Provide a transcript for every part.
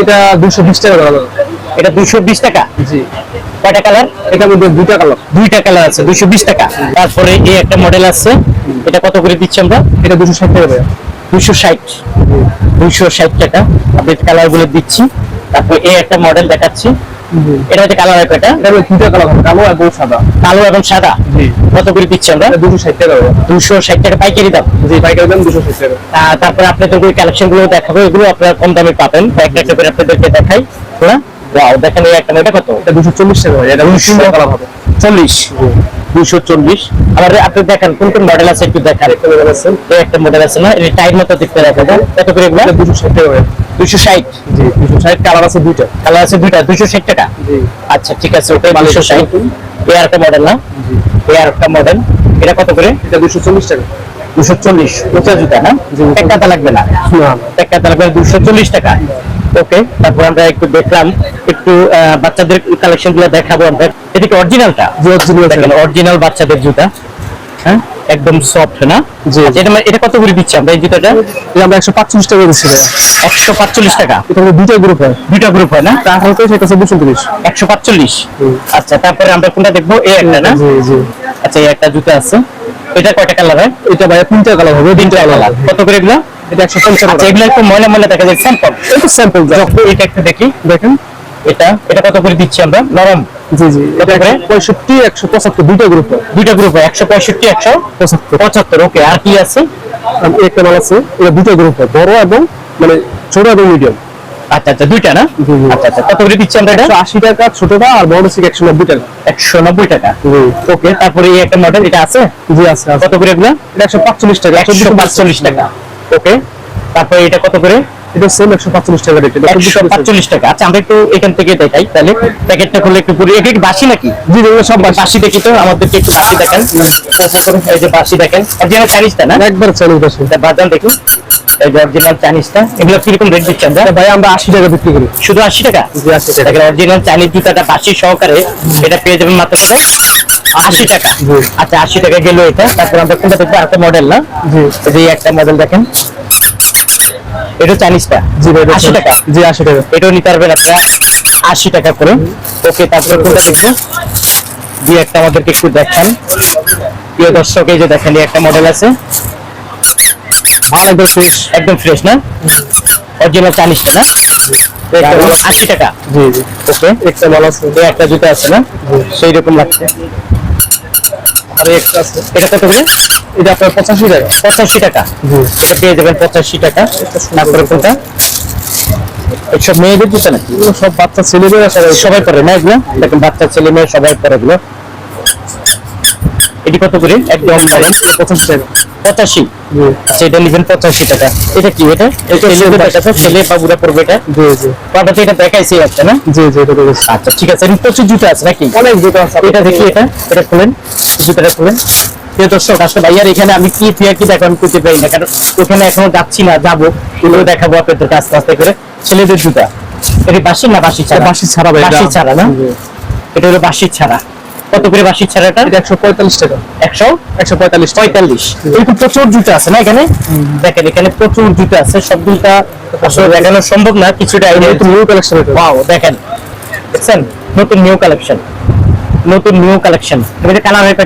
এটা দুশো বিশ টাকা এটা দুইশো বিশ টাকা? জি। কয়টা কালার এটা মধ্যে দুইটা কালার দুইটা কালার আছে দুইশো বিশ টাকা। তারপরে এই একটা মডেল আছে এটা কত করে দিচ্ছি আমরা? এটা দুশো ষাট টাকা দুইশো ষাট। দুইশো ষাট টাকা। আপডেট কালারগুলো দিচ্ছি। তারপর এই একটা মডেল দেখাচ্ছি। এটা হচ্ছে কালার এটার মধ্যে দুইটা কালার কালো এবং সাদা। কালো এবং সাদা? জি। কত করে দিচ্ছি আমরা? এটা দুশো ষাট টাকা ভাইয়া দুশো ষাট টাকা পাইকারি দাম? জি পাইকারি দাম দুশো ষাট টাকা। আহ, তারপরে আপনাদের ওই কালেকশনগুলো দেখাবো। এগুলো আপনারা কম দামে পাবেন। একটা একটা করে আপনাদেরকে দেখাই। হ্যাঁ ওয়াও দেখেন এই একটা এটা কত? এটা দুশো চল্লিশ টাকা ভাইয়া এটা দুশো টাকা কালার হবে। চল্লিশ। দুশো চল্লিশ। আবার আপনি দেখেন কোন কোন মডেল আছে একটু দেখান। এই একটা মডেল আছে না এই টাইম মতো দেখতে দেখাবো কত করে এগুলো? দুশো ষাট টাকা দুশো ষাট। জি দুশো ষাট। কালার আছে দুইটা। কালার আছে দুইটা। দুশো ষাট টাকা? আচ্ছা ঠিক আছে ওটাই দুশো ষাট। এই একটা মডেল না? এই একটা মডেল এটা কত করে? এটা দুশো চল্লিশ টাকা। দুশো চল্লিশ। জুতা না? এক কাতা লাগবে না? না। এক কাতা লাগবে দুশো চল্লিশ টাকা। ওকে তারপর আমরা একটু দেখলাম একটু বাচ্চাদের কালেকশনগুলো দেখাবো আমরা। এদিকে অরিজিনালটা দেখেন অরিজিনাল বাচ্চাদের জুতা। হ্যাঁ? একদম সফট না? জি। আচ্ছা, এটা এটা কত করে দিচ্ছি আমরা এই জুতাটা? আমরা একশো পাঁচচল্লিশ টাকা দিচ্ছি ভাইয়া একশো পাঁচচল্লিশ টাকা? এটা দুইটা গ্রুপ হয়। দুইটা গ্রুপ হয় না? তাহলে তো সেটা হচ্ছে দুশো তিরিশ। একশো পাঁচচল্লিশ হুম। আচ্ছা তারপরে আমরা কোনটা দেখব? এই একটা না? জি জি। আচ্ছা এই একটা জুতা আছে। এটা কয়টা কালার হয়? এটা ভাইয়া তিনটা কালার হবে তিনটা কালার কত করে এগুলো? এটা একশো পঞ্চান্ন টাকা এগুলো একটু ময়লা ময়লা দেখা যায় স্যাম্পল একটু স্যাম্পল এটা একটু দেখি দেখেন। এটা এটা কত করে দিচ্ছি আমরা? নরম। জি জি। এটা করে? একশো পঁয়ষট্টি একশো পঁচাত্তর দুইটা গ্রুপ দুইটা গ্রুপ একশো পঁয়ষট্টি একশো পঁচাত্তর। পঁচাত্তর ওকে আর কি আছে? একটা মাল আছে এটা দুটো গ্রুপ বড় এবং মানে ছোট এবং মিডিয়াম আচ্ছা আচ্ছা দুইটা না। আচ্ছা আচ্ছা কত করে দিচ্ছি আমরা এটা? একশো আশি টাকা ছোটটা আর বড় একশো নব্বই টাকা। একশো নব্বই টাকা। ওকে তারপরে এই একটা মডেল এটা আছে? জি আছে কত করে এগুলো? এটা একশো পাঁচচল্লিশ টাকা একশো পাঁচচল্লিশ টাকা। ওকে তারপরে এটা কত করে? এটা সেম একশো পাঁচচল্লিশ টাকা রেট এটা একশো পাঁচচল্লিশ টাকা। আচ্ছা আমরা একটু এখান থেকে দেখাই তাহলে। প্যাকেটটা খুলে একটু পুরো এটা কি বাসি নাকি? জি এগুলো সব বাসি বাসি দেখি তো আমাদেরকে একটু বাসি দেখেন। তারপরে এই যে বাসি দেখেন। আর অরিজিনাল চাইনিজটা না? একবার চালু বাসি এটা বাজান দেখুন। এই যে অরিজিনাল চাইনিজটা এগুলো কীরকম রেট দিচ্ছেন ভাই আমরা আশি টাকা বিক্রি করি। শুধু আশি টাকা? জি, 80 টাকা। অরিজিনাল চাইনিজ জুতাটা বাসি সহকারে এটা পেয়ে যাবেন মাত্র কত আশি টাকা। জি। আচ্ছা আশি টাকা গেল এটা। তারপর আমরা কোনটা দেখব? একটা মডেল না? জি। একটা মডেল দেখেন। এটা চাইনিজটা জি ভাই আশি টাকা। জি আশি টাকা। এটাও নিতে পারবেন আপনারা। আশি টাকা করে। ওকে তারপরে কোনটা দেখব? দিয়ে একটা আমাদেরকে একটু দেখান। প্রিয় দর্শক এই যে দেখেন একটা মডেল আছে। ভালো একবার ফ্রেশ একদম ফ্রেশ না? অরিজিনাল চাইনিজটা না? আশি টাকা। জি জি। ওকে। একটা আছে। একটা জুতো আছে না? সেই রকম লাগছে। আর একটা আছে। এটা কত করে এটা আপনার পঁচাশি টাকা। পঁচাশি টাকা। এটা পেয়ে যাবেন পঁচাশি টাকা। তারপরে কোনটা? এইসব মেয়েদের জুতো নাকি? সব বাচ্চা ছেলেদের সবাই সবাই পরে না এগুলো দেখেন বাচ্চা ছেলে মেয়ে সবাই পরে এগুলো। এটি কত করে? একদম পঁচাশি টাকা। পঁচাশি। আচ্ছা এটা নেবেন পঁচাশি টাকা। এটা কি এটা? এটা ছেলে বা বুড়া পড়বে এটা। জি জি। বাবা এটা দেখাইছে একটা না? জি জি এটা আচ্ছা ঠিক আছে প্রচুর জুতো আছে নাকি? অনেক জুতো আছে। এটা দেখি এটা এটা খুলেন জুতোটা খুলেন। প্রিয় দর্শক আসলে ভাইয়ার এখানে আমি কি ফিয়া কি দেখান করতে পারি না কারণ ওখানে এখনও যাচ্ছি না যাব। এগুলো দেখাবো আপনাদেরকে আস্তে আস্তে করে। ছেলেদের জুতা। এটা বাসি না বাসি ছাড়া? বাসি ছাড়া বাসি ছাড়া না? এটা হলো বাসি ছাড়া। কত করে বাসি ছাড়াটা? এটা একশো পঁয়তাল্লিশ টাকা। একশো? একশো পঁয়তাল্লিশ পঁয়তাল্লিশ। এরকম প্রচুর জুতো আছে না এখানে? দেখেন এখানে প্রচুর জুতো আছে। সব জুতা আসলে দেখানো সম্ভব না কিছুটা নিউ কালেকশন এটা। ওয়াও দেখেন। দেখছেন? নতুন নিউ কালেকশন নতুন নিউ কালেকশন এটা কালার হয়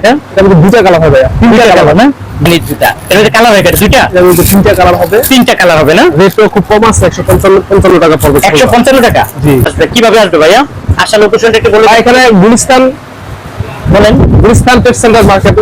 মধ্যে দুইটা কালার হবে। তিনটা কালার না? মিনিট জুতা। এটা কালার হয় দুইটা? তিনটা কালার হবে। তিনটা কালার হবে না? রেটও খুব কম আছে একশো পঞ্চান্ন পঞ্চান্ন টাকা পড়বে। একশো পঞ্চান্ন টাকা? জি। আসবে কীভাবে আসবে ভাইয়া? আসা লোকেশনটা একটু বলে এখানে গুলিস্তান বলেন গুলিস্তান সেন্টার মার্কেট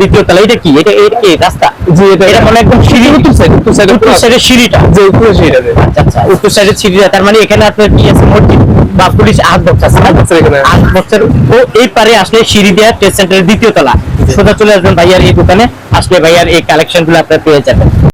দ্বিতীয় তলা এটা কি? এটা এটা কি রাস্তা? জি এটা এটা মনে একদম সিঁড়ি? উত্তর সাইড উত্তর সাইড উত্তর সাইডের সিঁড়িটা? যে পুরো সেইটা আচ্ছা আচ্ছা উত্তর সাইডের সিঁড়িটা তার মানে এখানে আপনার কি আছে? মসজিদ বা পুলিশ আট বক্স আট box এখানে। আট বক্সের। ও এই পারে আসলে সিঁড়ি সেন্টারের দ্বিতীয় তলা। সোজা চলে আসবেন ভাইয়ার এই দোকানে আসলে ভাইয়ার এই কালেকশনগুলো আপনার পেয়ে যাবেন।